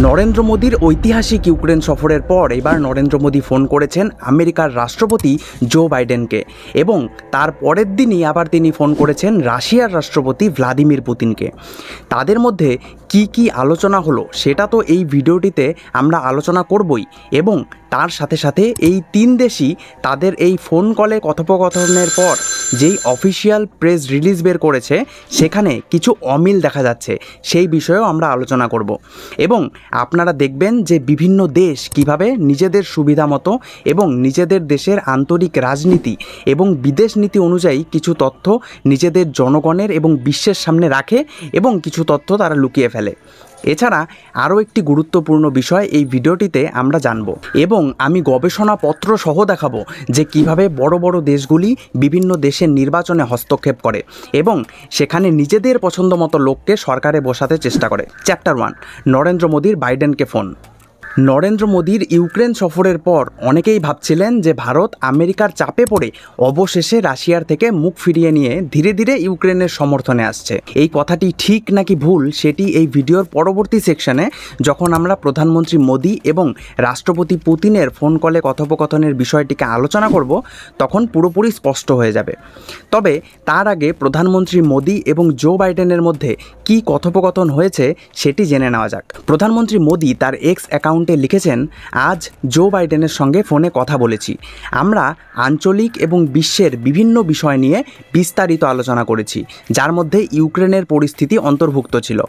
নরেন্দ্র মোদীর ঐতিহাসিক ইউক্রেন সফরের পর এবার নরেন্দ্র মোদী ফোন করেছেন আমেরিকার রাষ্ট্রপতি জো বাইডেনকে এবং তার পরের দিনই আবার তিনি ফোন করেছেন রাশিয়ার রাষ্ট্রপতি ভ্লাদিমির পুতিনকে। তাদের মধ্যে কি কি আলোচনা হলো সেটা তো এই ভিডিওটিতে আমরা আলোচনা করবই এবং তার সাথে সাথে এই তিন দেশই তাদের এই ফোন কলে কথোপকথনের পর যেই অফিসিয়াল প্রেস রিলিজ বের করেছে সেখানে কিছু অমিল দেখা যাচ্ছে। সেই বিষয়েও আমরা আলোচনা করব। এবং আপনারা দেখবেন যে বিভিন্ন দেশ কীভাবে নিজেদের সুবিধা মতো এবং নিজেদের দেশের আন্তরিক রাজনীতি এবং বিদেশ নীতি অনুযায়ী কিছু তথ্য নিজেদের জনগণের এবং বিশ্বের সামনে রাখে এবং কিছু তথ্য তারা লুকিয়ে ফেলে। এছাড়া আরও একটি গুরুত্বপূর্ণ বিষয় এই ভিডিওটিতে আমরা জানব এবং আমি গবেষণাপত্র সহ দেখাবো যে কীভাবে বড় বড় দেশগুলি বিভিন্ন দেশের নির্বাচনে হস্তক্ষেপ করে এবং সেখানে নিজেদের পছন্দ মতো লোককে সরকারে বসাতে চেষ্টা করে। চ্যাপ্টার ওয়ান, নরেন্দ্র মোদীর বাইডেনকে ফোন। নরেন্দ্র মোদীর ইউক্রেন সফরের পর অনেকেই ভাবছিলেন যে ভারত আমেরিকার চাপে পড়ে অবশেষে রাশিয়ার থেকে মুখ ফিরিয়ে নিয়ে ধীরে ধীরে ইউক্রেনের সমর্থনে আসছে। এই কথাটি ঠিক নাকি ভুল সেটি এই ভিডিওর পরবর্তী সেকশনে যখন আমরা প্রধানমন্ত্রী মোদী এবং রাষ্ট্রপতি পুতিনের ফোন কলে কথোপকথনের বিষয়টিকে আলোচনা করব, তখন পুরোপুরি স্পষ্ট হয়ে যাবে। তবে তার আগে প্রধানমন্ত্রী মোদী এবং জো বাইডেনের মধ্যে কি কথোপকথন হয়েছে সেটি জেনে নেওয়া যাক। প্রধানমন্ত্রী মোদী তার এক্স অ্যাকাউন্টে লিখেছেন, আজ জো বাইডেনের সঙ্গে ফোনে কথা বলেছি। আমরা আঞ্চলিক এবং বিশ্বের বিভিন্ন বিষয় নিয়ে বিস্তারিত আলোচনা করেছি, যার মধ্যে ইউক্রেনের পরিস্থিতি অন্তর্ভুক্ত ছিল।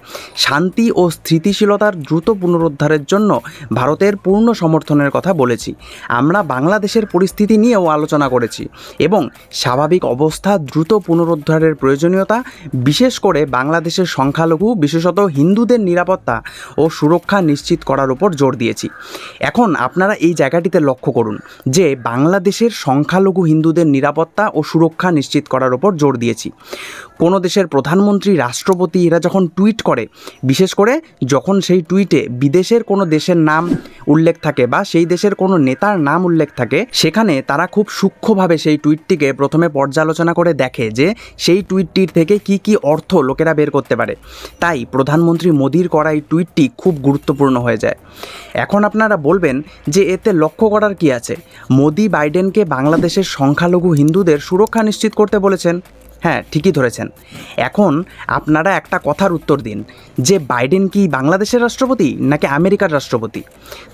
শান্তি ও স্থিতিশীলতার দ্রুত পুনরুদ্ধারের জন্য ভারতের পূর্ণ সমর্থনের কথা বলেছি। আমরা বাংলাদেশের পরিস্থিতি নিয়েও আলোচনা করেছি এবং স্বাভাবিক অবস্থা দ্রুত পুনরুদ্ধারের প্রয়োজনীয়তা, বিশেষ করে বাংলাদেশের সংখ্যালঘু, বিশেষত হিন্দুদের নিরাপত্তা ও সুরক্ষা নিশ্চিত করার উপর জোর দিয়েছি। এখন আপনারা এই জায়গাটিতে লক্ষ্য করুন যে বাংলাদেশের সংখ্যালঘু হিন্দুদের নিরাপত্তা ও সুরক্ষা নিশ্চিত করার উপর জোর দিয়েছি। কোনো দেশের প্রধানমন্ত্রী, রাষ্ট্রপতি এরা যখন টুইট করে, বিশেষ করে যখন সেই টুইটে বিদেশের কোনো দেশের নাম উল্লেখ থাকে বা সেই দেশের কোনো নেতার নাম উল্লেখ থাকে, সেখানে তারা খুব সূক্ষ্মভাবে সেই টুইটটিকে প্রথমে পর্যালোচনা করে দেখে যে সেই টুইটটির থেকে কি কি অর্থ লোকেরা বের করতে পারে। তাই প্রধানমন্ত্রী মোদির করা এই টুইটটি খুব গুরুত্বপূর্ণ হয়ে যায়। এখন আপনারা বলবেন যে এতে লক্ষ্য করার কি আছে? মোদি বাইডেনকে বাংলাদেশের সংখ্যালঘু হিন্দুদের সুরক্ষা নিশ্চিত করতে বলেছেন। হ্যাঁ ঠিকই ধরেছেন। এখন আপনারা একটা কথার উত্তর দিন, যে বাইডেন কি বাংলাদেশের রাষ্ট্রপতি নাকি আমেরিকার রাষ্ট্রপতি?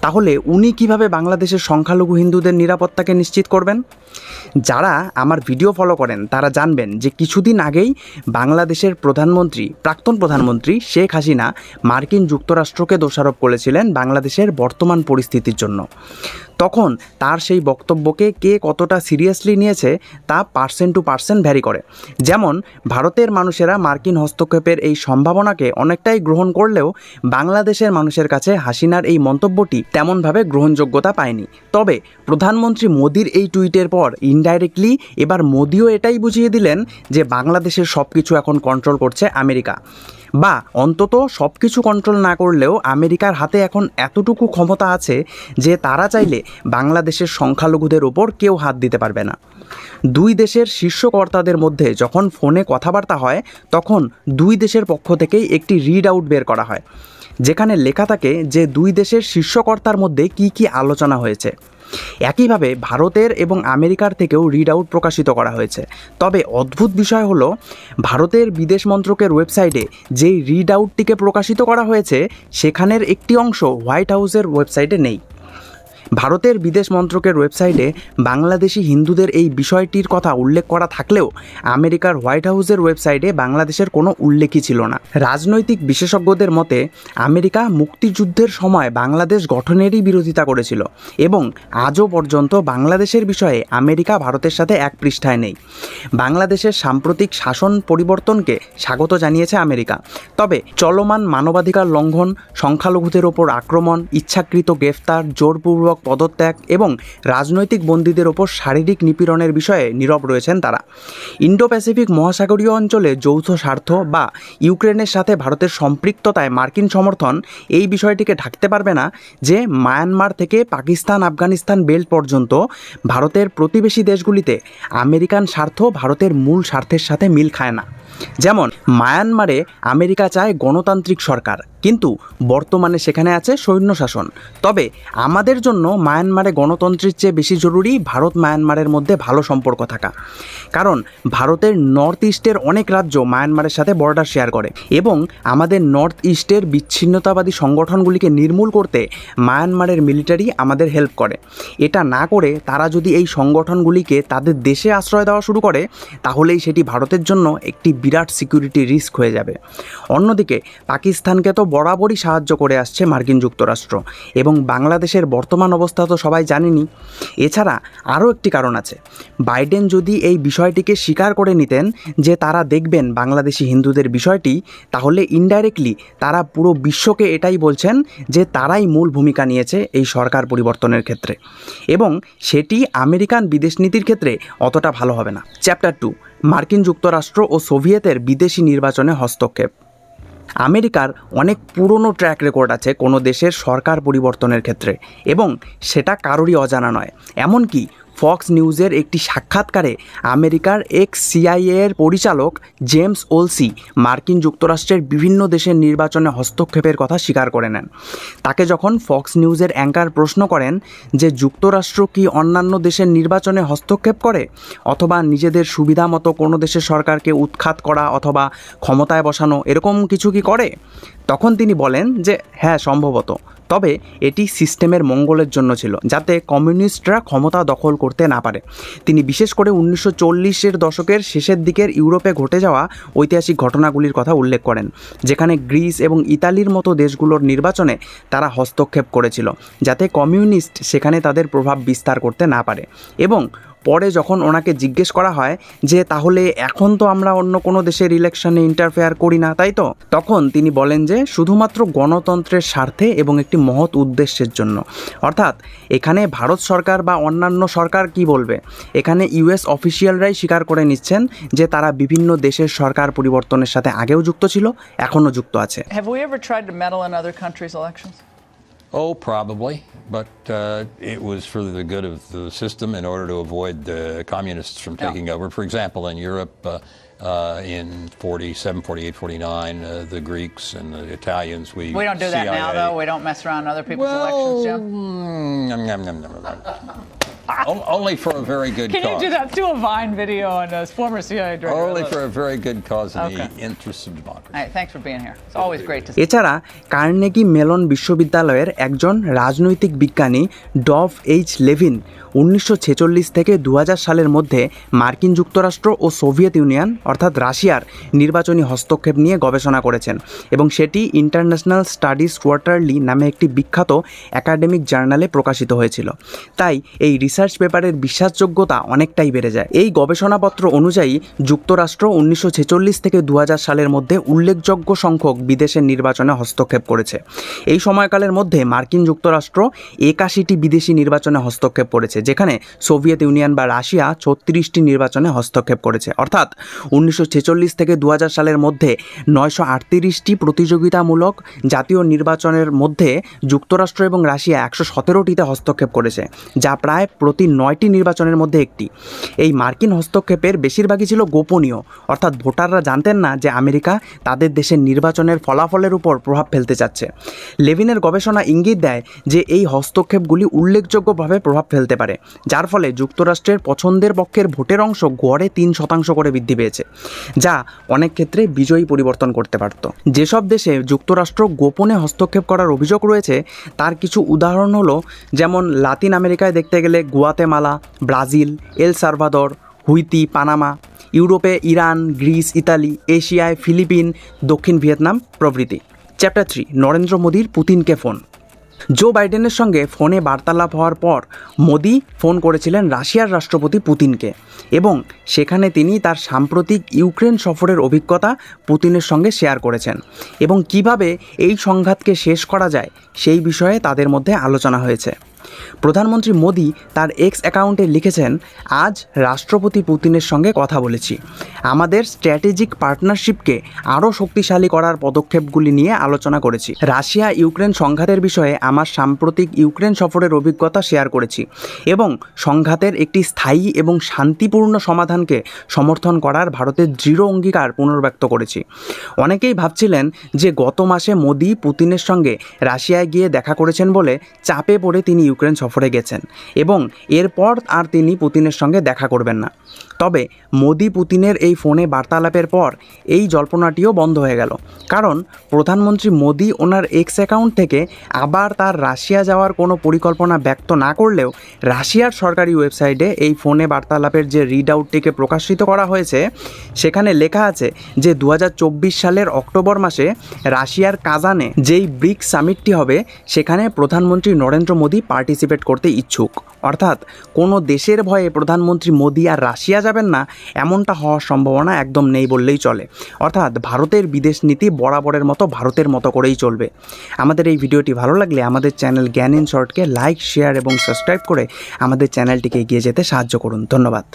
তাহলে উনি কীভাবে বাংলাদেশের সংখ্যালঘু হিন্দুদের নিরাপত্তাকে নিশ্চিত করবেন? যারা আমার ভিডিও ফলো করেন, তারা জানবেন যে কিছুদিন আগেই বাংলাদেশের প্রধানমন্ত্রী, প্রাক্তন প্রধানমন্ত্রী শেখ হাসিনা মার্কিন যুক্তরাষ্ট্রকে দোষারোপ করেছিলেন বাংলাদেশের বর্তমান পরিস্থিতির জন্য। তখন তার সেই বক্তব্যকে কে কতটা সিরিয়াসলি নিয়েছে তা পার্সেন্ট টু পার্সেন্ট ভ্যারি করে। যেমন, ভারতের মানুষেরা মার্কিন হস্তক্ষেপের এই সম্ভাবনাকে অনেকটাই গ্রহণ করলেও বাংলাদেশের মানুষের কাছে হাসিনার এই মন্তব্যটি তেমনভাবে গ্রহণযোগ্যতা পায়নি। তবে প্রধানমন্ত্রী মোদির এই টুইটের পর ইনডাইরেক্টলি এবার মোদিও এটাই বুঝিয়ে দিলেন যে বাংলাদেশের সব কিছু এখন কন্ট্রোল করছে আমেরিকা। বা অন্তত সব কিছু কন্ট্রোল না করলেও আমেরিকার হাতে এখন এতটুকু ক্ষমতা আছে যে তারা চাইলে বাংলাদেশের সংখ্যালঘুদের ওপর কেউ হাত দিতে পারবে না। দুই দেশের শীর্ষ কর্তাদের মধ্যে যখন ফোনে কথাবার্তা হয়, তখন দুই দেশের পক্ষ থেকেই একটি রিড আউট বের করা হয়। যেখানে লেখা থাকে যে দুই দেশের শীর্ষকর্তার মধ্যে কি কি আলোচনা হয়েছে। একইভাবে ভারতের এবং আমেরিকার থেকেও রিড আউট প্রকাশিত করা হয়েছে। তবে অদ্ভুত বিষয় হলো, ভারতের বিদেশ মন্ত্রকের ওয়েবসাইটে যেই রিড আউটটিকে প্রকাশিত করা হয়েছে, সেখানের একটি অংশ হোয়াইট হাউসের ওয়েবসাইটে নেই। ভারতের বিদেশ মন্ত্রকের ওয়েবসাইটে বাংলাদেশি হিন্দুদের এই বিষয়টির কথা উল্লেখ করা থাকলেও আমেরিকার হোয়াইট হাউসের ওয়েবসাইটে বাংলাদেশের কোনো উল্লেখই ছিল না। রাজনৈতিক বিশেষজ্ঞদের মতে, আমেরিকা মুক্তিযুদ্ধের সময় বাংলাদেশ গঠনেরই বিরোধিতা করেছিল এবং আজও পর্যন্ত বাংলাদেশের বিষয়ে আমেরিকা ভারতের সাথে এক পৃষ্ঠায় নেই। বাংলাদেশের সাম্প্রতিক শাসন পরিবর্তনকে স্বাগত জানিয়েছে আমেরিকা। তবে চলমান মানবাধিকার লঙ্ঘন, সংখ্যালঘুদের ওপর আক্রমণ, ইচ্ছাকৃত গ্রেফতার, জোরপূর্বক পদত্যাগ এবং রাজনৈতিক বন্দীদের ওপর শারীরিক নিপীড়নের বিষয়ে নীরব রয়েছেন তারা। ইন্ডো প্যাসিফিক মহাসাগরীয় অঞ্চলে যৌথ স্বার্থ বা ইউক্রেনের সাথে ভারতের সম্পৃক্ততায় মার্কিন সমর্থন এই বিষয়টিকে ঢাকতে পারবে না যে মায়ানমার থেকে পাকিস্তান, আফগানিস্তান বেল্ট পর্যন্ত ভারতের প্রতিবেশী দেশগুলিতে আমেরিকান স্বার্থ ভারতের মূল স্বার্থের সাথে মিল খায় না। যেমন, মায়ানমারে আমেরিকা চায় গণতান্ত্রিক সরকার। কিন্তু বর্তমানে সেখানে আছে সৈন্য শাসন তবে আমাদের জন্য মায়ানমারে গণতন্ত্রের চেয়ে বেশি জরুরি ভারত মায়ানমারের মধ্যে ভালো সম্পর্ক থাকা। কারণ ভারতের নর্থ ইস্টের অনেক রাজ্য মায়ানমারের সাথে বর্ডার শেয়ার করে এবং আমাদের নর্থ ইস্টের বিচ্ছিন্নতাবাদী সংগঠনগুলিকে নির্মূল করতে মায়ানমারের মিলিটারি আমাদের হেল্প করে। এটা না করে তারা যদি এই সংগঠনগুলিকে তাদের দেশে আশ্রয় দেওয়া শুরু করে, তাহলেই সেটি ভারতের জন্য একটি বিরাট সিকিউরিটি রিস্ক হয়ে যাবে। অন্যদিকে পাকিস্তানকে তো বরাবরই সাহায্য করে আসছে মার্কিন যুক্তরাষ্ট্র এবং বাংলাদেশের বর্তমান অবস্থা তো সবাই জানেনি। এছাড়া আরও একটি কারণ আছে। বাইডেন যদি এই বিষয়টিকে স্বীকার করে নিতেন যে তারা দেখবেন বাংলাদেশি হিন্দুদের বিষয়টি, তাহলে ইনডাইরেক্টলি তারা পুরো বিশ্বকে এটাই বলছেন যে তারাই মূল ভূমিকা নিয়েছে এই সরকার পরিবর্তনের ক্ষেত্রে। এবং সেটি আমেরিকান বিদেশ নীতির ক্ষেত্রে অতটা ভালো হবে না। চ্যাপ্টার টু, মার্কিন যুক্তরাষ্ট্র ও সোভিয়েতের বিদেশি নির্বাচনে হস্তক্ষেপ। আমেরিকার অনেক পুরনো ট্র্যাক রেকর্ড আছে কোনো দেশের সরকার পরিবর্তনের ক্ষেত্রে এবং সেটা কারোরই অজানা নয়। এমনকি ফক্স নিউজের একটি সাক্ষাৎকারে আমেরিকার এক্স সিআইএ এর পরিচালক জেমস ওলসি মার্কিন যুক্তরাষ্ট্রের বিভিন্ন দেশের নির্বাচনে হস্তক্ষেপের কথা স্বীকার করে নেন। তাকে যখন ফক্স নিউজের অ্যাঙ্কার প্রশ্ন করেন যে যুক্তরাষ্ট্র কি অন্যান্য দেশের নির্বাচনে হস্তক্ষেপ করে অথবা নিজেদের সুবিধা মতো কোনো দেশের সরকারকে উৎখাত করা অথবা ক্ষমতায় বসানো এরকম কিছু কি করে? তখন তিনি বলেন যে হ্যাঁ সম্ভবত। তবে এটি সিস্টেমের মঙ্গলের জন্য ছিল, যাতে কমিউনিস্টরা ক্ষমতা দখল করতে না পারে। তিনি বিশেষ করে উনিশশো চল্লিশের দশকের শেষের দিকের ইউরোপে ঘটে যাওয়া ঐতিহাসিক ঘটনাগুলির কথা উল্লেখ করেন, যেখানে গ্রিস এবং ইতালির মতো দেশগুলোর নির্বাচনে তারা হস্তক্ষেপ করেছিল, যাতে কমিউনিস্ট সেখানে তাদের প্রভাব বিস্তার করতে না পারে এবং পরে যখন ওনাকে জিজ্ঞেস করা হয় যে, তাহলে এখন তো আমরা অন্য কোনো দেশের ইলেকশনে ইন্টারফেয়ার করি না, তাই তো? তখন তিনি বলেন যে, শুধুমাত্র গণতন্ত্রের স্বার্থে এবং একটি মহৎ উদ্দেশ্যের জন্য। অর্থাৎ, এখানে ভারত সরকার বা অন্যান্য সরকার কি বলবে? এখানে ইউএস অফিসিয়ালরাই স্বীকার করে নিচ্ছেন যে, তারা বিভিন্ন দেশের সরকার পরিবর্তনের সাথে আগেও যুক্ত ছিল, এখনও যুক্ত আছে। Have we ever tried to meddle in other countries' elections? Oh, probably, but uh, it was for the good of the system in order to avoid the communists from Yeah. taking over. For example, in Europe, uh, uh, in 47, 48, 49, uh, the Greeks and the Italians, we We don't do that now, though. We don't mess around other people's well, elections, Jim. mm, nom, nom, nom, nom, nom. On- Only for a very good Can cause. Can you do that? Do a Vine video on a former CIA director. Only for a very good cause in Okay. the interest of democracy. All right, thanks for being here. It's always great to see. এছাড়া Carnegie Mellon বিশ্ববিদ্যালয়ের একজন রাজনৈতিক বিজ্ঞানী Dove H Levin উনিশশো ছেচল্লিশ থেকে দু হাজার সালের মধ্যে মার্কিন যুক্তরাষ্ট্র ও সোভিয়েত ইউনিয়ন, অর্থাৎ রাশিয়ার নির্বাচনী হস্তক্ষেপ নিয়ে গবেষণা করেছেন এবং সেটি ইন্টারন্যাশনাল স্টাডিজ কোয়ার্টারলি নামে একটি বিখ্যাত একাডেমিক জার্নালে প্রকাশিত হয়েছিল। তাই এই রিসার্চ পেপারের বিশ্বাসযোগ্যতা অনেকটাই বেড়ে যায়। এই গবেষণাপত্র অনুযায়ী যুক্তরাষ্ট্র উনিশশো ছেচল্লিশ থেকে দু হাজার সালের মধ্যে উল্লেখযোগ্য সংখ্যক বিদেশের নির্বাচনে হস্তক্ষেপ করেছে। এই সময়কালের মধ্যে মার্কিন যুক্তরাষ্ট্র একাশিটি বিদেশি নির্বাচনে হস্তক্ষেপ করেছে যেখানে সোভিয়েত ইউনিয়ন বা রাশিয়া ছত্রিশটি নির্বাচনে হস্তক্ষেপ করেছে। অর্থাৎ উনিশশো ছেচল্লিশ থেকে দু হাজার সালের মধ্যে নয়শো আটত্রিশটি প্রতিযোগিতামূলক জাতীয় নির্বাচনের মধ্যে যুক্তরাষ্ট্র এবং রাশিয়া একশো সতেরোটিতে হস্তক্ষেপ করেছে, যা প্রায় প্রতি নয়টি নির্বাচনের মধ্যে একটি। এই মার্কিন হস্তক্ষেপের বেশিরভাগই ছিল গোপনীয়, অর্থাৎ ভোটাররা জানতেন না যে আমেরিকা তাদের দেশের নির্বাচনের ফলাফলের উপর প্রভাব ফেলতে চাচ্ছে। লেভিনের গবেষণা ইঙ্গিত দেয় যে এই হস্তক্ষেপগুলি উল্লেখযোগ্যভাবে প্রভাব ফেলতে পারে। যার ফলে যুক্তরাষ্ট্রের পছন্দের পক্ষের ভোটের অংশ গড়ে তিন শতাংশ করে বৃদ্ধি পেয়েছে, যা অনেক ক্ষেত্রে বিজয়ী পরিবর্তন করতে পারত। যেসব দেশে যুক্তরাষ্ট্র গোপনে হস্তক্ষেপ করার অভিযোগ রয়েছে, তার কিছু উদাহরণ হলো, যেমন লাতিন আমেরিকায় দেখতে গেলে Guatemala, Brazil, El Salvador, Haiti, Panama, ইউরোপে ইরান, গ্রিস, ইতালি, এশিয়ায় ফিলিপিন, দক্ষিণ ভিয়েতনাম প্রভৃতি। চ্যাপ্টার থ্রি, নরেন্দ্র মোদীর পুতিনকে ফোন। জো বাইডেনের সঙ্গে ফোনে বার্তালাপ হওয়ার পর মোদি ফোন করেছিলেন রাশিয়ার রাষ্ট্রপতি পুতিনকে এবং সেখানে তিনি তার সাম্প্রতিক ইউক্রেন সফরের অভিজ্ঞতা পুতিনের সঙ্গে শেয়ার করেছেন এবং কীভাবে এই সংঘাতকে শেষ করা যায় সেই বিষয়ে তাদের মধ্যে আলোচনা হয়েছে। প্রধানমন্ত্রী মোদী তার এক্স অ্যাকাউন্টে লিখেছেন, আজ রাষ্ট্রপতি পুতিনের সঙ্গে কথা বলেছি। আমাদের স্ট্র্যাটেজিক পার্টনারশিপকে আরও শক্তিশালী করার পদক্ষেপগুলি নিয়ে আলোচনা করেছি। রাশিয়া ইউক্রেন সংঘাতের বিষয়ে আমার সাম্প্রতিক ইউক্রেন সফরের অভিজ্ঞতা শেয়ার করেছি এবং সংঘাতের একটি স্থায়ী এবং শান্তিপূর্ণ সমাধানকে সমর্থন করার ভারতের দৃঢ় অঙ্গীকার পুনর্ব্যক্ত করেছি। অনেকেই ভাবছিলেন যে গত মাসে মোদী পুতিনের সঙ্গে রাশিয়ায় গিয়ে দেখা করেছেন বলে চাপে পড়ে তিনি ইউক্রেন সফরে গেছেন এবং এরপর আর তিনি পুতিনের সঙ্গে দেখা করবেন না। তবে মোদি পুতিনের এই ফোনে বার্তালাপের পর এই জল্পনাটিও বন্ধ হয়ে গেল। কারণ প্রধানমন্ত্রী মোদি ওনার এক্স অ্যাকাউন্ট থেকে আবার তার রাশিয়া যাওয়ার কোনো পরিকল্পনা ব্যক্ত না করলেও রাশিয়ার সরকারি ওয়েবসাইটে এই ফোনে বার্তালাপের যে রিড আউটটিকে প্রকাশিত করা হয়েছে, সেখানে লেখা আছে যে দু হাজার চব্বিশ সালের অক্টোবর মাসে রাশিয়ার কাজানে যেই ব্রিক সামিটটি হবে, সেখানে প্রধানমন্ত্রী নরেন্দ্র মোদী পার্টিসিপেট করতে ইচ্ছুক। অর্থাৎ কোনো দেশের ভয়ে প্রধানমন্ত্রী মোদী আর রাশিয়া যাবেন না, এমনটা হওয়ার সম্ভাবনা একদম নেই বললেই চলে। অর্থাৎ ভারতের বিদেশ নীতি বরাবরের মতো ভারতের মতো করেই চলবে। আমাদের এই ভিডিওটি ভালো লাগলে আমাদের চ্যানেল জ্ঞান ইন শর্টকে লাইক, শেয়ার এবং সাবস্ক্রাইব করে আমাদের চ্যানেলটিকে এগিয়ে যেতে সাহায্য করুন। ধন্যবাদ।